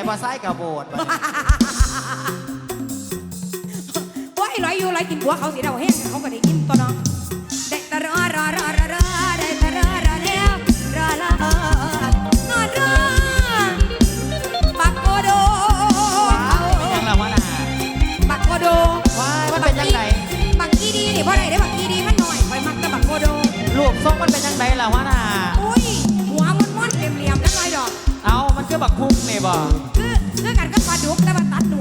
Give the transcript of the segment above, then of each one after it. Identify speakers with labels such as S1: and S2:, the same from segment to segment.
S1: ไห
S2: ลมาไส้กับโบดบัดนี้
S1: โอ้ยร้อยอยู่ร้อยกินหัวเขาสิเราแห้งเขาก็ได้กินตัวเนาะได้แต่รอรอรอรอรอได้แต่รอรอเดียวรอรอนอนรอปักโกโด
S2: เป็นยังละวะน่ะ
S1: ปักโกโด
S2: ว้ายมันเป็นยังไง
S1: ปักกี้ดีนี่เพราะอะไรได้ปักกี้ดีมันหน่อยไปมักแต่ปักโกโด
S2: รูปทรงมันเป็นยังไงละวะน่ะ
S1: อุ้ยหัวมันม่อนเหลี่ยมๆแล้วลอยดอก
S2: เอามันคือบักพุกนี่บ่
S1: คือคือ lúc nó bắt đầu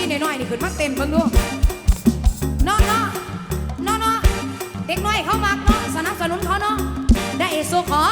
S1: ที่น่อยๆนี่ขึ้นมาเต็มเพิ่
S2: ง
S1: ดูเนาอเนาะ
S2: เนาะ
S1: เนาะเด็กน้อยเขามัก
S2: เนาะ
S1: สนับสนุนเขาเนาะได้สุขขอ